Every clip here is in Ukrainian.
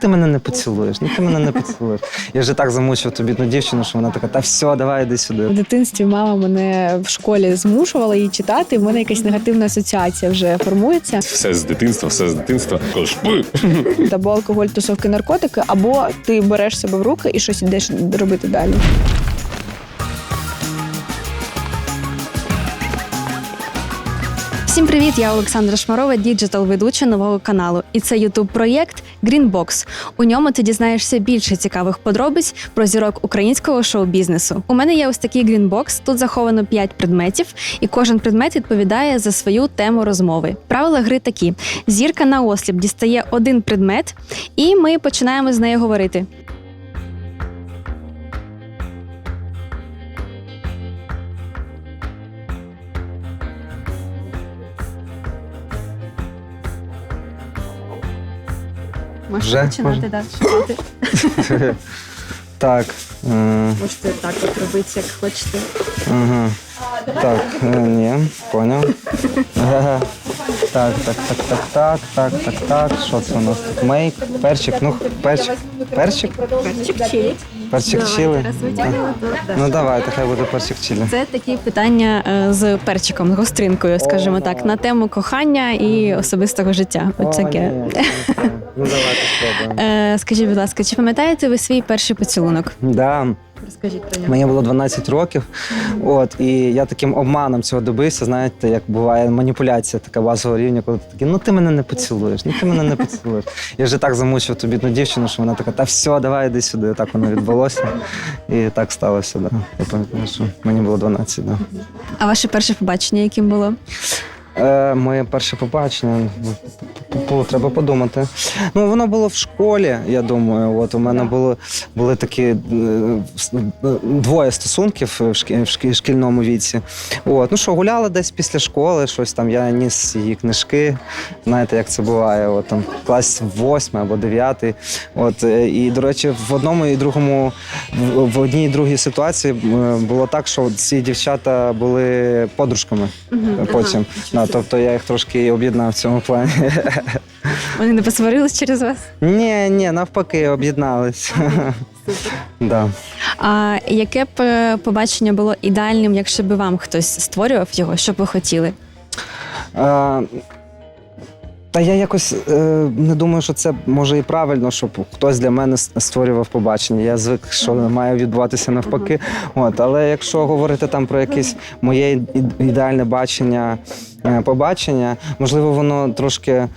Ти мене не поцілуєш, ну ти мене не поцілуєш. Я вже так замучив ту бідну дівчину, що вона така, та все, давай йди сюди. В дитинстві мама мене в школі змушувала її читати. і в мене якась негативна асоціація вже формується. Все з дитинства, все з дитинства. Кажеш, «Пи!» Або алкоголь, тусовки, наркотики, або ти береш себе в руки і щось ідеш робити далі. Всім привіт! Я Олександра Шмарова, діджитал-ведуча нового каналу. І це ютуб проєкт Greenbox. У ньому ти дізнаєшся більше цікавих подробиць про зірок українського шоу-бізнесу. У мене є ось такий Greenbox. Тут заховано 5 предметів, і кожен предмет відповідає за свою тему розмови. Правила гри такі: зірка на осліп дістає один предмет, і ми починаємо з нею говорити. Можете Вже? починати да, читати. Так. е, Можете так от робити, як хочете. Ага. Так, е, ні, поняв. Ага. Так, так, так, так, так, так, так, так. Що це у нас тут? Мейк, перчик, ну перчик. Перчик? Перчик чилі. Перчик чили. Ну давайте, хай буде перчик чили. Це такі питання е, з перчиком, гостринкою, скажімо так, на тему кохання і особистого життя. От О, таке. ні. Ну давайте спробуємо. Е, Скажіть, будь ласка, чи пам'ятаєте ви свій перший поцілунок? Да. Розкажіть про нього. Мені було 12 років, от і я таким обманом цього добився. Знаєте, як буває маніпуляція така базового рівня, коли ти такий, ну ти мене не поцілуєш, ну ти мене не поцілуєш. Я вже так замучив ту бідну дівчину, що вона така, та все, давай йди сюди. Так воно відбулося. І так сталося. Да. Я пам'ятаю, що мені було 12, Да. А ваше перше побачення, яким було? Е, моє перше побачення. Було, треба подумати. Ну, воно було в школі, я думаю. От у мене були, були такі двоє стосунків в шкі- в шкі- шкільному віці. От, ну що, гуляли десь після школи, щось там. Я ніс її книжки. Знаєте, як це буває? От там клас восьмий або дев'ятий. От, і, до речі, в одному і другому, в, одній і другій ситуації було так, що ці дівчата були подружками потім. Да, тобто я їх трошки об'єднав в цьому плані. Вони не посварились через вас? Ні, ні, навпаки, об'єднались. Да. А яке б е, побачення було ідеальним, якщо б вам хтось створював його, що б ви хотіли? Е, Та я якось е, не думаю, що це може і правильно, щоб хтось для мене створював побачення. Я звик, що має відбуватися навпаки. От, але якщо говорити там про якесь моє ідеальне бачення, е, побачення, можливо, воно трошки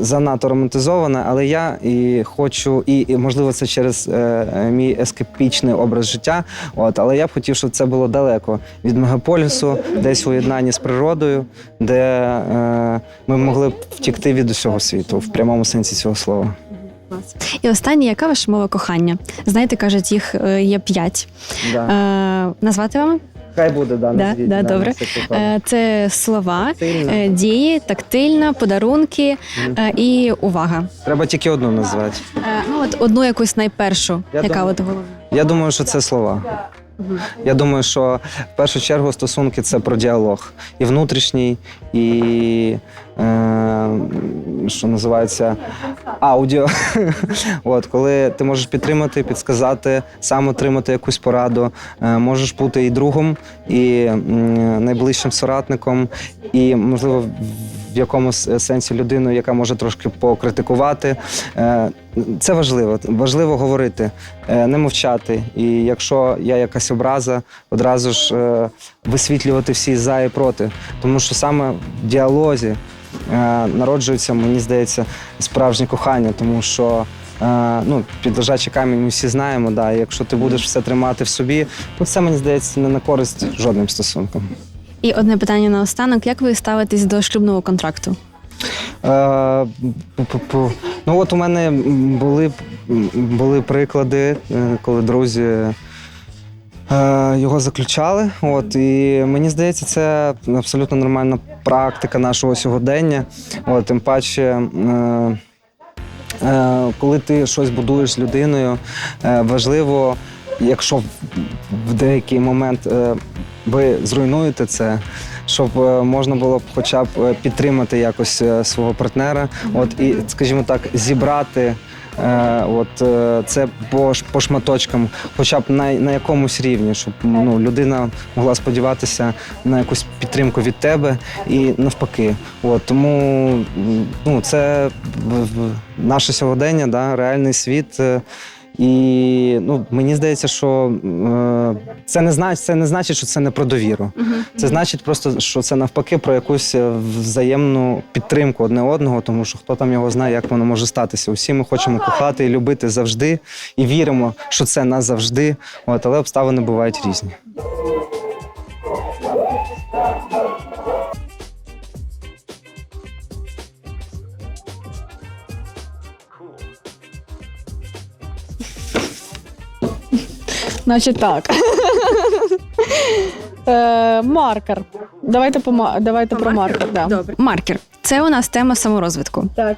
занадто романтизоване, але я і хочу, і, і можливо, це через е, е, мій ескепічний образ життя. От, але я б хотів, щоб це було далеко від мегаполісу, десь у єднанні з природою, де е, ми могли б втікти від усього світу в прямому сенсі цього слова. І останнє, яка ваша мова кохання? Знаєте, кажуть, їх е, є п'ять. Да. Е, назвати вам? Хай буде, да, Да, да, на добре. Е, Це слова, Сильно. е, дії, тактильна, подарунки mm. і увага. Треба тільки одну назвати. Ну от одну якусь найпершу, Я яка думаю- от головна. Я думаю, що це слова. Я думаю, що в першу чергу стосунки це про діалог. І внутрішній, і що називається аудіо. От, коли ти можеш підтримати, підсказати, сам отримати якусь пораду, е, можеш бути і другом, і найближчим соратником, і, можливо, в якомусь сенсі людиною, яка може трошки покритикувати. Е, Це важливо. Важливо говорити, е, не мовчати. І якщо є якась образа, одразу ж е, висвітлювати всі за і проти. Тому що саме в діалозі е, народжується, мені здається, справжнє кохання, тому що. е, Ну, під лежачий камінь ми всі знаємо, да, і якщо ти будеш все тримати в собі, то це мені здається не на користь жодним стосункам. І одне питання на останок: як ви ставитесь до шлюбного контракту? Е. Ну от у мене були, були приклади, коли друзі його заключали. От, і мені здається, це абсолютно нормальна практика нашого сьогодення. От, тим паче. Е, Е, коли ти щось будуєш з людиною, е, важливо, якщо в- деякий момент е, ви зруйнуєте це, щоб е, можна було б хоча б е, підтримати якось е, свого партнера, от і, скажімо так, зібрати от це по, по шматочкам, хоча б на, на якомусь рівні, щоб ну, людина могла сподіватися на якусь підтримку від тебе і навпаки. От, тому ну, це наше сьогодення, да, реальний світ. І ну, мені здається, що е, це не значить, це не значить, що це не про довіру. Це значить просто, що це навпаки про якусь е, взаємну підтримку одне одного, тому що хто там його знає, як воно може статися. Усі ми хочемо кохати і любити завжди, і віримо, що це назавжди. От, але обставини бувають різні. Значить так. Е, маркер. Давайте, по, ма- давайте про маркер. Да. Добре. Маркер. Це у нас тема саморозвитку. Так.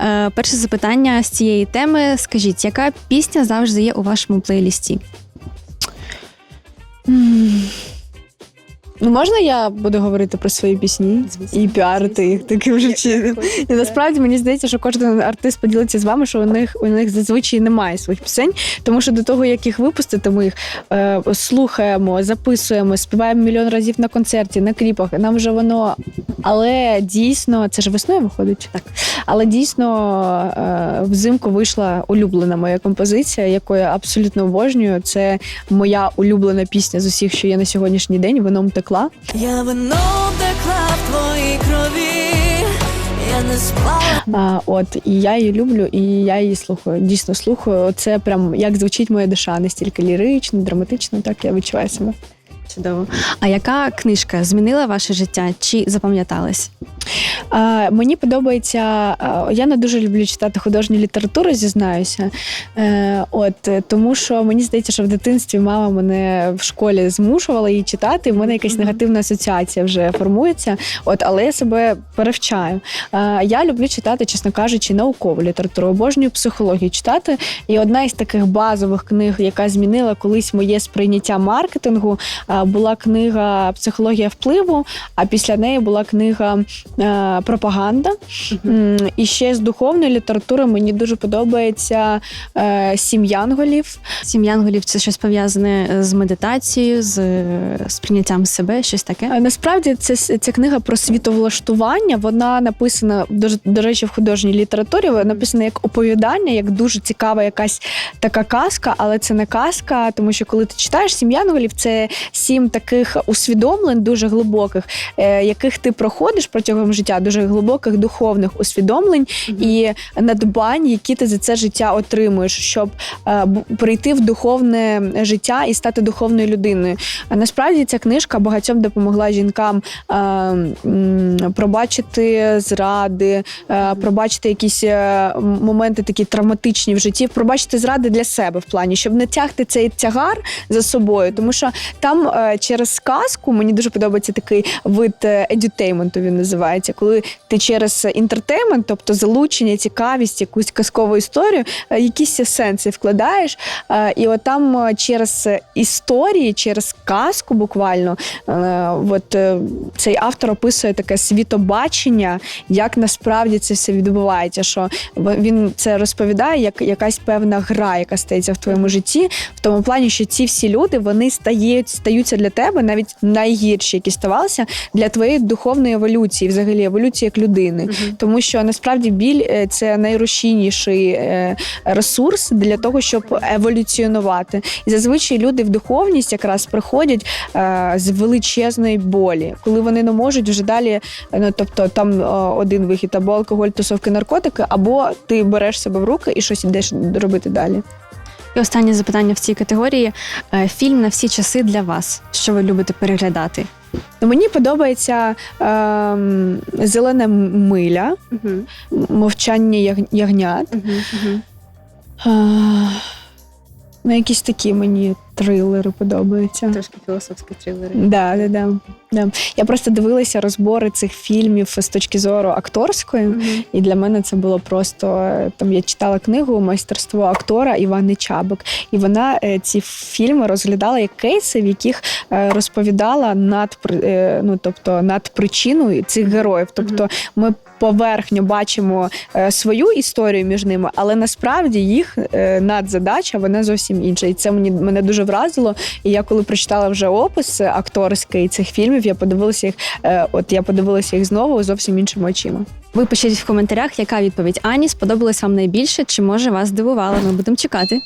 Е, перше запитання з цієї теми. Скажіть, яка пісня завжди є у вашому плейлісті? М. Ну, можна я буду говорити про свої пісні і піарити їх таким же чином? І насправді мені здається, що кожен артист поділиться з вами, що у них у них зазвичай немає своїх пісень, тому що до того, як їх випустити, ми їх е, слухаємо, записуємо, співаємо мільйон разів на концерті, на кліпах. Нам вже воно. Але дійсно, це ж весною виходить. Так. Але дійсно е, взимку вийшла улюблена моя композиція, яку я абсолютно обожнюю. Це моя улюблена пісня з усіх, що є на сьогоднішній день. Вином текла. Я вино втекла в твоїй крові, я не спала. А, от і я її люблю, і я її слухаю. Дійсно слухаю. Це прям як звучить моя душа, настільки лірично, драматично, так я відчуваю себе. Чудово. А яка книжка змінила ваше життя чи запам'яталась? Мені подобається. я не дуже люблю читати художню літературу, зізнаюся. Е, от тому, що мені здається, що в дитинстві мама мене в школі змушувала її читати. і в мене якась негативна асоціація вже формується. От, але я себе перевчаю. Е, я люблю читати, чесно кажучи, наукову літературу, обожнюю психологію читати. І одна із таких базових книг, яка змінила колись моє сприйняття маркетингу, була книга Психологія впливу. А після неї була книга Пропаганда. І ще з духовної літератури мені дуже подобається е, Сім Янголів. Сім янголів це щось пов'язане з медитацією, з е, сприйняттям себе, щось таке. Е, Насправді це ця книга про світовлаштування. Вона написана до, ж- до речі в художній літературі. Вона написана як оповідання, як дуже цікава якась така казка, але це не казка, тому що коли ти читаєш сім янголів, це сім таких усвідомлень дуже глибоких, е, яких ти проходиш протягом життя, дуже глибоких духовних усвідомлень і надбань, які ти за це життя отримуєш, щоб е, прийти в духовне життя і стати духовною людиною. А насправді ця книжка багатьом допомогла жінкам е, м, пробачити зради, е, пробачити якісь е, моменти такі травматичні в житті, пробачити зради для себе в плані, щоб не тягти цей тягар за собою. Тому що там е, через сказку мені дуже подобається такий вид едютейменту. Він називається, коли ти через інтертеймент, тобто залучення, цікавість, якусь казкову історію, е, якісь сенси вкладаєш. Е, І от там е, через історії, через казку буквально, от цей автор описує таке світобачення, як насправді це все відбувається. Що він це розповідає як якась певна гра, яка стається в твоєму житті, в тому плані, що ці всі люди вони стають, стаються для тебе навіть найгірші, які ставалися для твоєї духовної еволюції, взагалі еволюції як людини. Тому що насправді біль е, це найрозчинніший е, ресурс для того, щоб еволюціонувати. І зазвичай люди в духовність якраз приходять е, з величезної болі, коли вони не можуть вже далі. Ну тобто там один вихід або алкоголь, тусовки, наркотики, або ти береш себе в руки і щось ідеш робити далі. І останнє запитання в цій категорії: фільм на всі часи для вас. Що ви любите переглядати? Ну, мені подобається е, зелена миля, мовчання яг, ягнят. А, ну, якісь такі мені трилери подобаються. Трошки філософські трилери. Да, да, да, да. Я просто дивилася розбори цих фільмів з точки зору акторської, і для мене це було просто там. Я читала книгу Майстерство актора Івани Чабик, і вона е, ці фільми розглядала як кейси, в яких е, розповідала над е, ну, тобто над причиною цих героїв. Тобто ми поверхню бачимо свою історію між ними, але насправді їх надзадача вона зовсім інша. І це мені мене дуже вразило. І я коли прочитала вже опис акторський цих фільмів, я подивилася їх. е, От я подивилася їх знову зовсім іншими очима. Ви пишіть в коментарях, яка відповідь Ані сподобалась вам найбільше, чи може вас здивувала. Ми будемо чекати.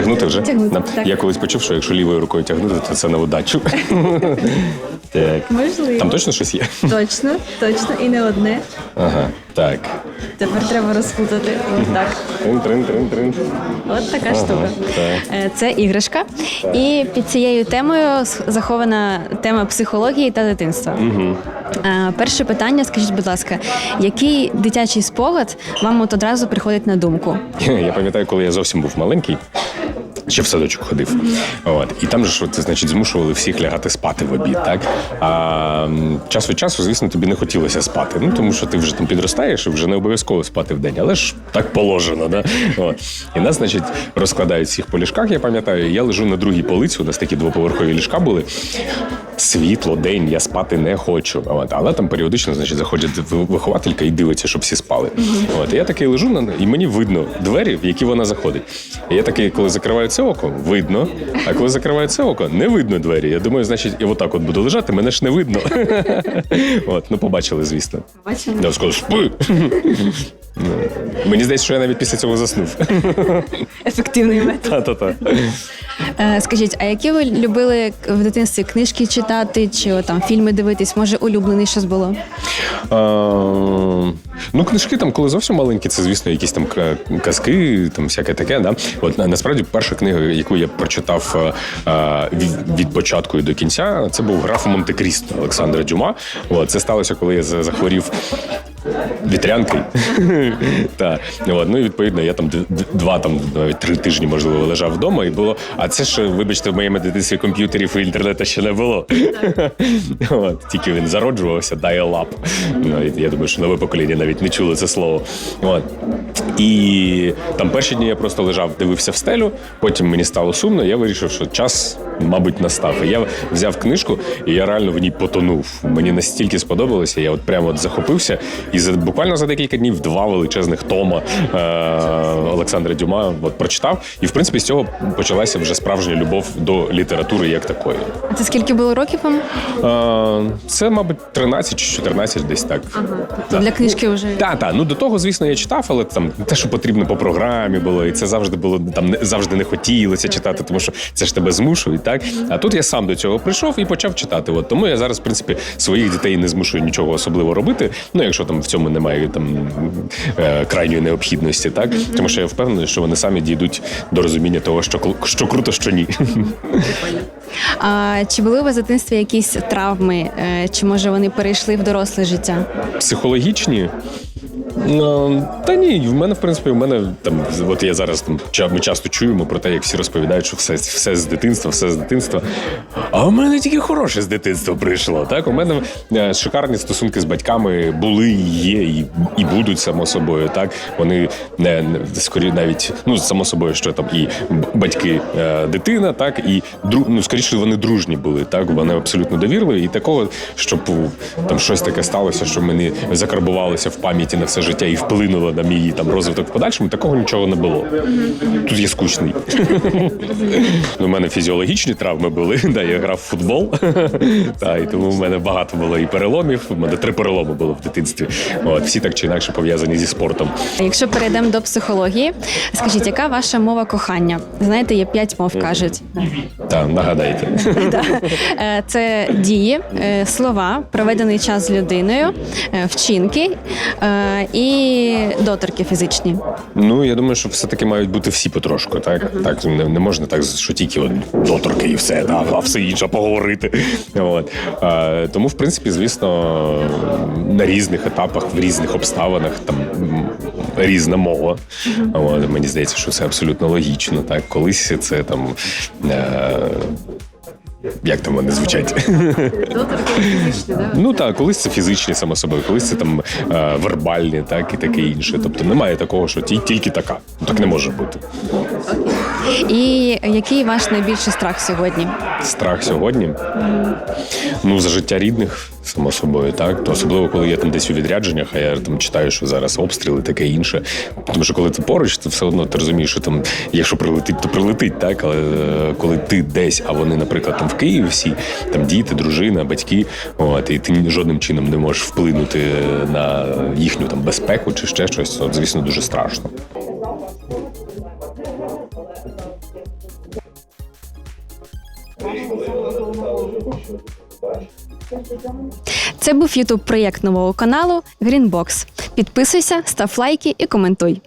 Тягнути вже? Тягнути, Да. так. Я колись почув, що якщо лівою рукою тягнути, то це на удачу. так. Можливо. Там точно щось є? Точно, точно, і не одне. Ага. Так. Тепер треба розпутати. Ось так. Трин, трин, трин, трин. От така штука. так. Е, Це іграшка. І під цією темою с- захована тема психології та дитинства. Е, Перше питання, скажіть, будь ласка, який дитячий спогад вам от одразу приходить на думку? Я пам'ятаю, коли я зовсім був маленький. Ще в садочок ходив. От. І там же це значить, змушували всіх лягати спати в обід, так? А час від часу, звісно, тобі не хотілося спати. Ну, тому що ти вже там підростаєш і вже не обов'язково спати в день, але ж так положено, да? От. І нас, значить, розкладають всіх по ліжках, я пам'ятаю. Я лежу на другій полиці, у нас такі двоповерхові ліжка були. Світло, день, я спати не хочу. От. Але там періодично, значить, заходить вихователька і дивиться, щоб всі спали. От. І я такий лежу на і мені видно двері, в які вона заходить. І я такий, коли закриваю це око, видно. А коли закриваю це око, не видно двері. Я думаю, значить, і отак от буду лежати, мене ж не видно. От, ну побачили, звісно. Бачимо. Я скажу, спи. Ну, Мені здається, що я навіть після цього заснув. Ефективний метод. Та-та-та. Е, Скажіть, а які ви любили в дитинстві книжки читати, чи там фільми дивитись? Може, улюблений щось було? А, ну, книжки там, коли зовсім маленькі, це, звісно, якісь там казки, там всяке таке. Да? От насправді перша книга, яку я прочитав е, е, від, від початку і до кінця, це був граф Монте-Крісто Олександра Дюма. От, це сталося, коли я захворів. Вітрянкою. Та. От, ну і відповідно, я там два, там навіть три тижні, можливо, лежав вдома, і було. А це ж, вибачте, в моєму дитинстві комп'ютерів і інтернету ще не було. От, тільки він зароджувався, dial-up. Ну, Я думаю, що нове покоління навіть не чуло це слово. От. І там перші дні я просто лежав, дивився в стелю, потім мені стало сумно, я вирішив, що час, мабуть, настав. І я взяв книжку, і я реально в ній потонув. Мені настільки сподобалося, я от прямо от захопився. І за буквально за декілька днів два величезних тома е, Олександра Дюма от прочитав. І в принципі з цього почалася вже справжня любов до літератури як такої. А це скільки було років вам? Е, це, мабуть, 13 чи 14 десь так. То для книжки вже. Так, так. Ну до того, звісно, я читав, але там те, що потрібно по програмі було, і це завжди було там не завжди не хотілося читати, тому що це ж тебе змушують, так? А тут я сам до цього прийшов і почав читати. От тому я зараз, в принципі, своїх дітей не змушую нічого особливо робити. Ну, якщо там в цьому немає там е, крайньої необхідності, так тому що я впевнений, що вони самі дійдуть до розуміння того, що що круто, що ні. А чи були у вас в дитинстві якісь травми, е, чи може вони перейшли в доросле життя? психологічні. Ну, та ні, в мене, в принципі, в мене там, от я зараз там ми часто чуємо про те, як всі розповідають, що все, все з дитинства, все з дитинства. А у мене тільки хороше з дитинства прийшло. Так, у мене е, шикарні стосунки з батьками були, є, і, і будуть само собою. Так, вони не, не скорі навіть ну само собою, що там і батьки, е, дитина, так і ну скоріше вони дружні були. Так, вони абсолютно довірливі, і такого, щоб там щось таке сталося, що мені закарбувалося в пам'яті на все життя і вплинуло на мій там розвиток в подальшому. Такого нічого не було. Тут я скучний. У мене фізіологічні травми були. Да, я грав в футбол. Та, і тому в мене багато було і переломів. У мене три переломи було в дитинстві. От, всі так чи інакше пов'язані зі спортом. Якщо перейдемо до психології, скажіть, яка ваша мова кохання? Знаєте, є п'ять мов, кажуть. Та, нагадайте. Е, Це дії, е, слова, проведений час з людиною, е, вчинки і доторки фізичні. Ну, я думаю, що все-таки мають бути всі потрошку, так? Так, не, не можна так, що тільки от доторки і все, да, а все інше поговорити. От. Тому, в принципі, звісно, на різних етапах, в різних обставинах там різна мова. От, мені здається, що це абсолютно логічно. Так, колись це там. Е- Як там вони звучать? Ну так, колись це фізичні само собою, колись це там е, вербальні, так і таке інше. Тобто немає такого, що ті- тільки така. Ну, Так не може бути. І який ваш найбільший страх сьогодні? Страх сьогодні. Ну, за життя рідних, само собою, так. То особливо, коли я там десь у відрядженнях, а я там читаю, що зараз обстріли, таке інше. Тому що коли ти поруч, то все одно ти розумієш, що там, якщо прилетить, то прилетить, так. Але е, коли ти десь, а вони, наприклад, там в Києві всі, там діти, дружина, батьки, от, і ти жодним чином не можеш вплинути на їхню там безпеку чи ще щось, то, звісно, дуже страшно. Це був ютуб проєкт нового каналу Greenbox. Підписуйся, став лайки і коментуй.